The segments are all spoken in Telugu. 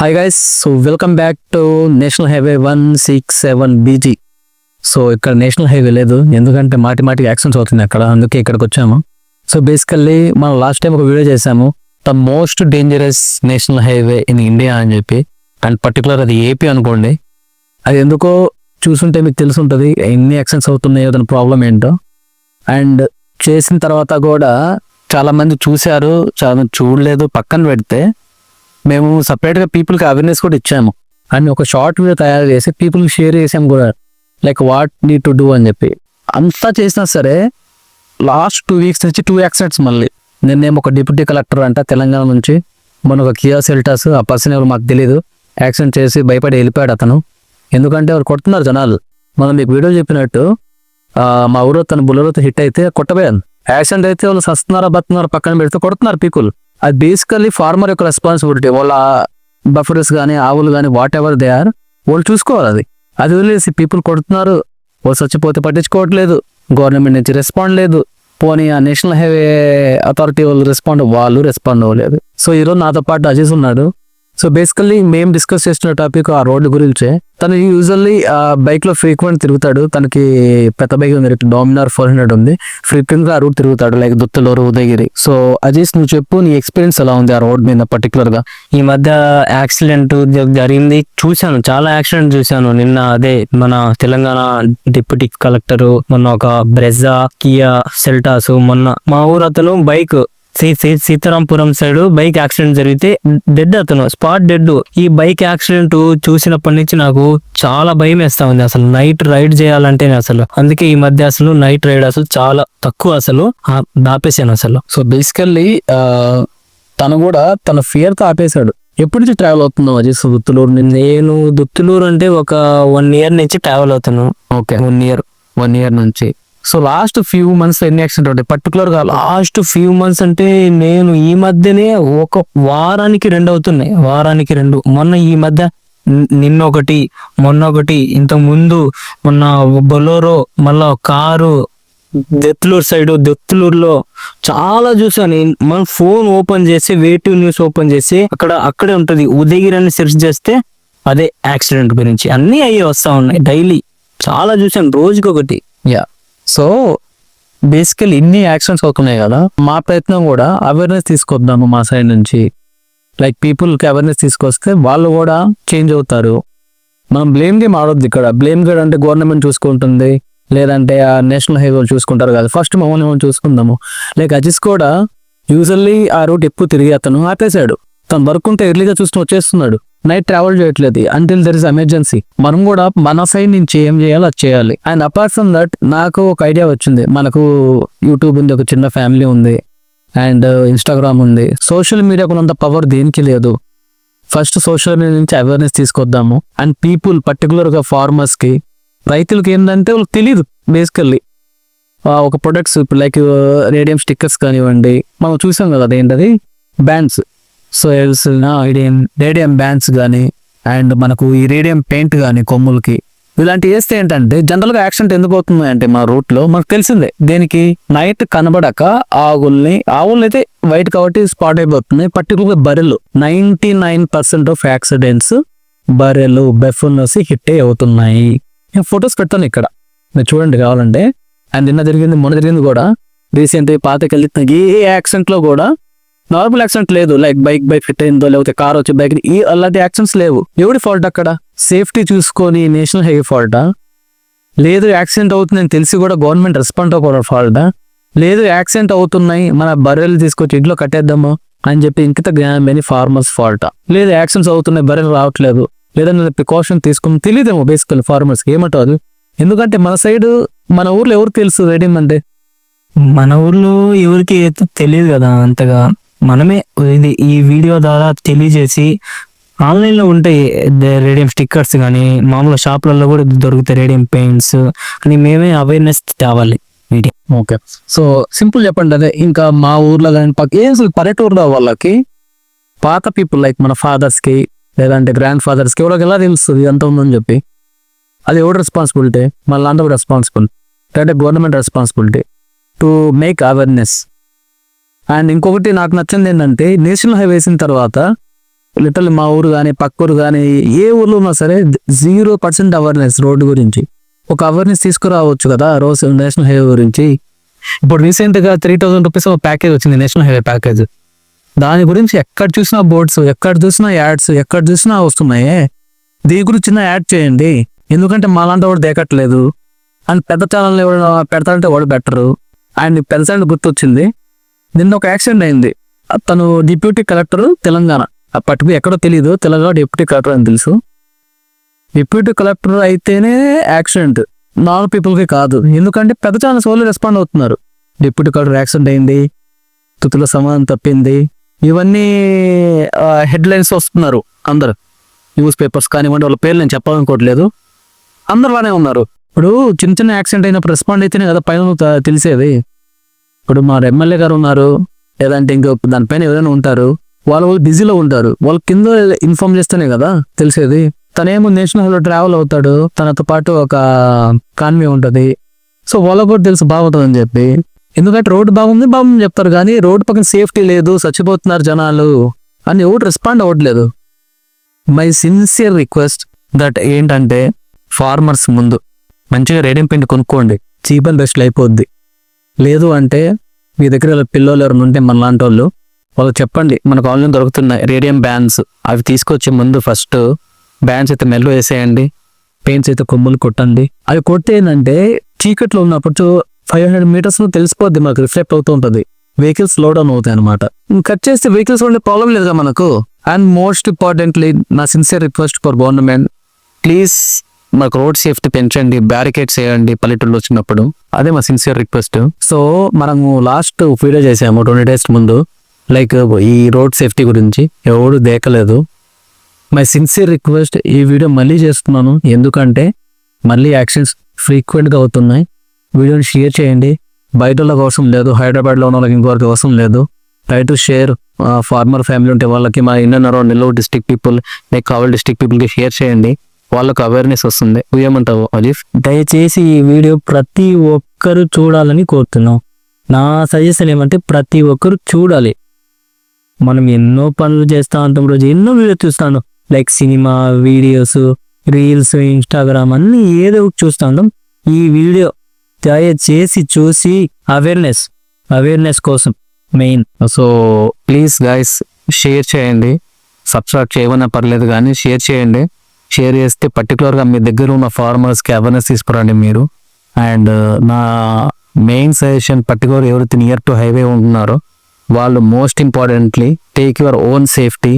Hi guys so welcome back to national highway one six seven B G so ఇక్కడ నేషనల్ హైవే లేదు ఎందుకంటే మాటి మాటికి యాక్సిడెంట్స్ అవుతుంది అక్కడ అందుకే ఇక్కడికి వచ్చాము. సో బేసికల్లీ మనం లాస్ట్ టైం ఒక వీడియో చేసాము the most dangerous national highway in India అని చెప్పి. అండ్ పర్టికులర్ అది ఏపీ అనుకోండి. అది ఎందుకో చూసుంటే మీకు తెలిసి ఉంటుంది ఎన్ని యాక్సిడెంట్స్ అవుతున్నాయో దాని ప్రాబ్లం ఏంటో. అండ్ చేసిన తర్వాత కూడా చాలామంది చూశారు చాలా చూడలేదు పక్కన పెడితే. మేము సపరేట్గా పీపుల్కి అవేర్నెస్ కూడా ఇచ్చాము. అండ్ ఒక షార్ట్ వీడియో తయారు చేసి పీపుల్కి షేర్ చేసాము కూడా. Like what need to do అని చెప్పి. అంతా చేసినా సరే లాస్ట్ టూ వీక్స్ నుంచి టూ యాక్సిడెంట్స్ మళ్ళీ. నిన్నేమో ఒక డిప్యూటీ కలెక్టర్ అంట తెలంగాణ నుంచి. మన ఒక కియా సెల్టాస్ ఆ పర్సన్ ఎవరు మాకు తెలియదు యాక్సిడెంట్ చేసి భయపడి వెళ్ళిపోయాడు అతను. ఎందుకంటే వాళ్ళు కొడుతున్నారు జనాలు. మనం మీకు వీడియో చెప్పినట్టు మా ఊరు తన బుల్లతో హిట్ అయితే కొట్టబోయాను యాక్సిడెంట్ అయితే వాళ్ళు సస్తున్నారా బతున్నారా పక్కన పెడితే కొడుతున్నారు పీపుల్ అది బేసికల్లీ ఫార్మర్ యొక్క రెస్పాన్సిబిలిటీ వాళ్ళ బఫర్స్ కానీ ఆవులు కానీ వాట్ ఎవర్ దే ఆర్ వాళ్ళు చూసుకోవాలి అది. అది వదిలేసి పీపుల్ కొడుతున్నారు వాళ్ళు చచ్చిపోతే పట్టించుకోవట్లేదు గవర్నమెంట్ నుంచి రెస్పాండ్ లేదు. పోనీ ఆ నేషనల్ హైవే అథారిటీ వాళ్ళు రెస్పాండ్ వాళ్ళు రెస్పాండ్ అవ్వలేదు. సో ఈరోజు నాతో పాటు అజీజ్ ఉన్నాడు. సో బేసికల్లీ మేము డిస్కస్ చేసిన టాపిక్ ఆ రోడ్డు గురించే. తను యూజువల్లీ ఆ బైక్లో ఫ్రీక్వెంట్ తిరుగుతాడు. తనకి పెద్ద బైక్ ఉంది. డామినార్ ఫోర్ హండ్రెడ్ ఉంది. ఫ్రీక్వెంట్గా ఆ రూట్ తిరుగుతాడు. లైక్ దుత్తలూరు ఉదయగిరి సో అజీస్ నువ్వు చెప్పు నీ ఎక్స్పీరియన్స్ ఎలా ఉంది ఆ రోడ్ మీద పర్టికులర్గా ఈ మధ్య యాక్సిడెంట్ జరిగింది. చూశాను. చాలా యాక్సిడెంట్ చూశాను. నిన్న అదే మన తెలంగాణ డిప్యూటీ కలెక్టర్ మొన్న ఒక బ్రెజా కియా సెల్టాస్ మొన్న మా ఊరు అతను bike Sitarampuram side bike accident జరిగితే డెడ్ అతను స్పాట్ డెడ్. ఈ బైక్ యాక్సిడెంట్ చూసినప్పటి నుంచి నాకు చాలా భయం వేస్తా ఉంది అసలు. నైట్ రైడ్ చేయాలంటేనే అసలు. అందుకే ఈ మధ్య అసలు నైట్ రైడ్ అసలు చాలా తక్కువ అసలు ఆపేసాను అసలు. సో బేసికల్లీ తను కూడా తన ఫియర్తో ఆపేశాడు. ఎప్పటి నుంచి ట్రావెల్ అవుతున్నావు అజీస్ దుత్తులూరు నేను దుత్తులూరు అంటే ఒక వన్ ఇయర్ నుంచి ట్రావెల్ అవుతాను. Okay. One year one year నుంచి. సో లాస్ట్ ఫ్యూ మంత్స్ ఎన్ని యాక్సిడెంట్ ఉంటాయి? పర్టికులర్గా లాస్ట్ ఫ్యూ మంత్స్ అంటే నేను ఈ మధ్యనే ఒక వారానికి రెండు అవుతున్నాయి. వారానికి రెండు. మొన్న ఈ మధ్య నిన్న ఒకటి మొన్న ఒకటి ఇంత ముందు మొన్న బొలోరో మళ్ళా కారు దెత్తులూరు సైడ్ దెత్తులూరులో చాలా చూసాను మనం మన ఫోన్ ఓపెన్ చేసి వేటివ్ న్యూస్ ఓపెన్ చేసి అక్కడ అక్కడే ఉంటుంది. ఉదయగిరి సెర్చ్ చేస్తే అదే యాక్సిడెంట్ గురించి. అన్ని అయ్యి వస్తా ఉన్నాయి. డైలీ చాలా చూసాను రోజుకి ఒకటి యా సో బేసికల్ ఇన్ని యాక్సిడెంట్స్ అవుతున్నాయి కదా మా ప్రయత్నం కూడా అవేర్నెస్ తీసుకొద్దాము మా సైడ్ నుంచి. లైక్ పీపుల్కి అవేర్నెస్ తీసుకొస్తే వాళ్ళు కూడా చేంజ్ అవుతారు. మనం బ్లేమ్ గేమ్ ఆడొద్దు ఇక్కడ. బ్లేమ్ గేమ్ అంటే గవర్నమెంట్ చూసుకుంటుంది లేదంటే ఆ నేషనల్ హైవే చూసుకుంటారు కదా. ఫస్ట్ మమ్మల్ని మనం చూసుకుందాము. లైక్ అజిస్ కూడా యూజువల్లీ ఆ రూట్ ఎక్కువ తిరిగి అతను ఆపేశాడు. తను వర్క్ ఉంటే ఎర్లీగా చూసుకుని వచ్చేస్తున్నాడు. నైట్ ట్రావెల్ చేయట్లేదు. అంటిల్ దర్ ఇస్ ఎమర్జెన్సీ మనం కూడా మన సైడ్ నుంచి ఏం చేయాలో అది చేయాలి. అండ్ అపార్ట్ ఫ్రమ్ దట్ నాకు ఒక ఐడియా వచ్చింది. మనకు యూట్యూబ్ ఉంది ఒక చిన్న ఫ్యామిలీ ఉంది. అండ్ ఇన్స్టాగ్రామ్ uh, ఉంది. సోషల్ మీడియాకు ఉన్నంత పవర్ దేనికి లేదు. ఫస్ట్ సోషల్ మీడియా నుంచి అవేర్నెస్ తీసుకొద్దాము. అండ్ పీపుల్ పర్టికులర్గా ఫార్మర్స్కి రైతులకి ఏంటంటే వాళ్ళకి తెలియదు బేసికల్లీ ఒక ప్రొడక్ట్స్ ఇప్పుడు లైక్ రేడియం స్టిక్కర్స్ కానివ్వండి. మనం చూసాం కదా అదేంటది? Bands so radium radium bands కానీ అండ్ మనకు ఈ రేడియం పెయింట్ కానీ కొమ్ములకి ఇలాంటివి వేస్తే ఏంటంటే జనరల్గా యాక్సిడెంట్ ఎందుకు అవుతుంది అంటే మా రూట్లో మనకు తెలిసిందే. దేనికి? నైట్ కనబడక ఆవుల్ని ఆవుల్ని అయితే వైట్ కాబట్టి స్పాట్ అయిపోతుంది పర్టికులర్గా బర్రెలు ninety nine percent of accidents బర్రెలు బెఫుల్స్ హిట్ అవుతున్నాయి. నేను ఫొటోస్ పెడతాను ఇక్కడ. మీరు చూడండి కావాలంటే. అండ్ నిన్న జరిగింది మొన్న జరిగింది కూడా. రీసెంట్ పాతకెళ్ళి ఏ యాక్సిడెంట్లో కూడా నార్మల్ యాక్సిడెంట్ లేదు. లైక్ బైక్ బైక్ ఫిట్ అయిందో లేకపోతే కార్ వచ్చి బైక్ ఈ అలాంటి యాక్సిడెంట్స్ లేవు. ఎవడి ఫాల్ట్ అక్కడ? సేఫ్టీ చూసుకొని నేషనల్ హైవే ఫాల్టా? లేదు యాక్సిడెంట్ అవుతుందని తెలిసి కూడా గవర్నమెంట్ రెస్పాండ్ అవ్వకూడదు ఫాల్టా? లేదు యాక్సిడెంట్ అవుతున్నాయి మన బర్రెలు తీసుకొచ్చి ఇంట్లో కట్టేద్దాము అని చెప్పి ఇంకిత జ్ఞానమేని ఫార్మర్స్ ఫాల్టా. లేదు యాక్సిడెంట్స్ అవుతున్నాయి బర్రెలు రావట్లేదు. లేదా నేను ప్రికాషన్ తీసుకుని తెలియదేమో బేసికల్ ఫార్మర్స్ ఏమంటారు ఎందుకంటే మన సైడ్ మన ఊర్లో ఎవరు తెలుసు రేడియం అంటే? మన ఊర్లో ఎవరికి అయితే తెలియదు కదా అంతగా. మనమే ఇది ఈ వీడియో ద్వారా తెలియజేసి ఆన్లైన్లో ఉంటాయి రేడియం స్టిక్కర్స్ కానీ మామూలు షాపులలో కూడా దొరుకుతాయి రేడియం పెయింట్స్. కానీ మేమే అవేర్నెస్ తేవాలి మీడియం ఓకే. సో సింపుల్ చెప్పండి అదే ఇంకా మా ఊర్లో కానీ పక్క ఏం పల్లెటూరులో వాళ్ళకి పాత పీపుల్ లైక్ మన ఫాదర్స్కి లేదంటే గ్రాండ్ ఫాదర్స్కి ఎవరికి ఎలా తెలుస్తుంది? ఎంత ఉందని చెప్పి. అది ఎవరు రెస్పాన్సిబిలిటీ మళ్ళీ అందరూ రెస్పాన్సిబుల్ అంటే government responsibility to make awareness and ఇంకొకటి నాకు నచ్చింది ఏంటంటే నేషనల్ హైవే వేసిన తర్వాత లిటరల్ మా ఊరు కానీ పక్క ఊరు కానీ ఏ ఊర్లో ఉన్నా సరే జీరో పర్సెంట్ అవేర్నెస్ రోడ్డు గురించి. ఒక అవేర్నెస్ తీసుకురావచ్చు కదా రోజు నేషనల్ హైవే గురించి. ఇప్పుడు రీసెంట్గా త్రీ థౌసండ్ రూపీస్ ఒక ప్యాకేజ్ వచ్చింది నేషనల్ హైవే ప్యాకేజ్ దాని గురించి ఎక్కడ చూసినా బోర్డ్స్ ఎక్కడ చూసినా యాడ్స్ ఎక్కడ చూసినా వస్తున్నాయి. దీని గురించి చిన్న యాడ్ చేయండి. ఎందుకంటే మాలాంటి వాడు దేకట్లేదు. అండ్ పెద్ద ఛానల్ ఎవరు పెడతాడంటే వాడు బెటరు అండ్ పెద్ద ఛానల్ గుర్తొచ్చింది. నిన్న ఒక యాక్సిడెంట్ అయింది. తను డిప్యూటీ కలెక్టర్ తెలంగాణ. ఆ పట్టుకు ఎక్కడో తెలియదు తెలంగాణ డిప్యూటీ కలెక్టర్ అని తెలుసు. డిప్యూటీ కలెక్టర్ అయితేనే యాక్సిడెంట్. నార్మల్ పీపుల్కి కాదు. ఎందుకంటే పెద్ద ఛానల్స్ వాళ్ళు రెస్పాండ్ అవుతున్నారు. డిప్యూటీ కలెక్టర్ యాక్సిడెంట్ అయింది తుతుల సమాధానం తప్పింది. ఇవన్నీ హెడ్లైన్స్ వస్తున్నారు అందరు. న్యూస్ పేపర్స్ కానివ్వండి వాళ్ళ పేర్లు నేను చెప్పాలనుకోవట్లేదు. అందరు బాగానే ఉన్నారు. ఇప్పుడు చిన్న చిన్న యాక్సిడెంట్ అయినప్పుడు రెస్పాండ్ అయితేనే కదా పైన తెలిసేది. ఇప్పుడు మా ఎమ్మెల్యే గారు ఉన్నారు లేదంటే ఇంకో దానిపైన ఎవరైనా ఉంటారు వాళ్ళు వాళ్ళు బిజీలో ఉంటారు. వాళ్ళు కింద ఇన్ఫార్మ్ చేస్తేనే కదా తెలిసేది. తనేమో నేషనల్ హైవేలో ట్రావెల్ అవుతాడు తనతో పాటు ఒక కాన్వే ఉంటుంది. సో వాళ్ళకు కూడా తెలుసు బాగుంటుందని చెప్పి. ఎందుకంటే రోడ్డు బాగుంది బాగుంది చెప్తారు. కానీ రోడ్డు పక్కన సేఫ్టీ లేదు చచ్చిపోతున్నారు జనాలు అని ఎవరు రెస్పాండ్ అవ్వట్లేదు. మై సిన్సియర్ రిక్వెస్ట్ దట్ ఏంటంటే ఫార్మర్స్ ముందు. మంచిగా రేడియం పెయింట్ కొనుక్కోండి. చీప్ అండ్ బెస్ట్ అయిపోద్ది లేదు అంటే మీ దగ్గర పిల్లలు ఎవరైనా ఉంటే మన లాంటి వాళ్ళు వాళ్ళు చెప్పండి. మనకు ఆన్లైన్ దొరుకుతున్నాయి రేడియం బ్యాండ్స్ అవి తీసుకొచ్చే ముందు ఫస్ట్ బ్యాండ్స్ అయితే మెల్లు వేసేయండి. పెయింట్స్ అయితే కొమ్ములు కొట్టండి. అవి కొడితే ఏంటంటే చీకట్లో ఉన్నప్పుడు ఫైవ్ హండ్రెడ్ మీటర్స్ తెలిసిపోద్ది మనకు రిఫ్లెక్ట్ అవుతూ ఉంటుంది. వెహికల్స్ స్లో డౌన్ అవుతాయి అనమాట కట్ చేస్తే వెహికల్స్ ఉండే ప్రాబ్లం లేదుగా మనకు? అండ్ మోస్ట్ ఇంపార్టెంట్లీ నా sincere request for government please మాకు రోడ్ సేఫ్టీ పెంచండి బ్యారికేడ్స్ వేయండి పల్లెటూళ్ళు వచ్చినప్పుడు. అదే మా సిన్సియర్ రిక్వెస్ట్ సో మనము లాస్ట్ వీడియో చేసాము ట్వంటీ డేస్ ముందు. లైక్ ఈ రోడ్ సేఫ్టీ గురించి ఎవడు దేకలేదు. మై సిన్సియర్ రిక్వెస్ట్ ఈ వీడియో మళ్ళీ చేస్తున్నాను. ఎందుకంటే మళ్ళీ యాక్షన్స్ ఫ్రీక్వెంట్గా అవుతున్నాయి. వీడియోని షేర్ చేయండి. బయట వాళ్ళకి అవసరం లేదు. హైదరాబాద్లో ఉన్న వాళ్ళకి ఇంకొకరికి అవసరం లేదు. Try to share farmer family ఉంటే వాళ్ళకి మా inner around Nellore district people like Kavali district పీపుల్కి షేర్ చేయండి. వాళ్ళకి అవేర్నెస్ వస్తుంది. ఏమంటావు అలీఫ్? దయచేసి ఈ వీడియో ప్రతి ఒక్కరు చూడాలని కోరుతున్నాం. నా సజెషన్ ఏమంటే ప్రతి ఒక్కరు చూడాలి. మనం ఎన్నో పనులు చేస్తా ఉంటాం రోజు ఎన్నో వీడియోస్ చూస్తాను. Like cinema videos reels Instagram అన్ని ఏదో ఒకటి చూస్తా ఉంటాం. ఈ వీడియో దయచేసి చూసి అవేర్నెస్ అవేర్నెస్ కోసం main. So please guys share చేయండి. సబ్స్క్రైబ్ చేయమన్నా పర్లేదు కానీ షేర్ చేయండి. షేర్ చేస్తే పర్టికులర్గా మీ దగ్గర ఉన్న ఫార్మర్స్కి అవేర్నెస్ తీసుకురండి మీరు. అండ్ uh, నా మెయిన్ సజెషన్ పర్టికులర్ ఎవరైతే నియర్ టు హైవే ఉంటున్నారో వాళ్ళు most importantly take your own safety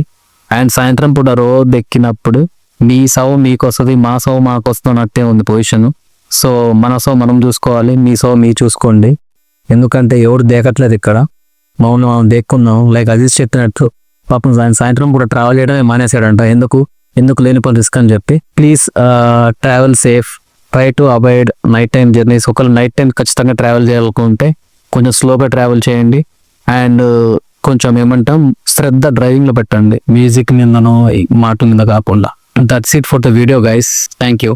and సాయంత్రం పూట రోడ్ ఎక్కినప్పుడు మీ సవ్ మీకు వస్తుంది మా సవ్ మాకు వస్తున్నట్టే ఉంది పొజిషన్ సో మన సౌ మనం చూసుకోవాలి మీ సవ్ మీ చూసుకోండి. ఎందుకంటే ఎవరు దేకట్లేదు ఇక్కడ. మౌనం మనం దేక్కున్నాం. లైక్ అజీజ్ చెప్పినట్టు పాపం ఆయన సాయంత్రం పూట ట్రావెల్ చేయడమే మానేశాడంట. ఎందుకు? ఎందుకు లేని పని రిస్క్ అని చెప్పి. Please travel safe try to avoid night time journeys ఒకవేళ నైట్ టైం ఖచ్చితంగా ట్రావెల్ చేయాలనుకుంటే కొంచెం స్లోగా ట్రావెల్ చేయండి. అండ్ uh, కొంచెం ఏమంటాం శ్రద్ధ డ్రైవింగ్లో పెట్టండి. మ్యూజిక్ నిందనో మాట మాటల మీద కాకుండా. That's it for the video guys thank you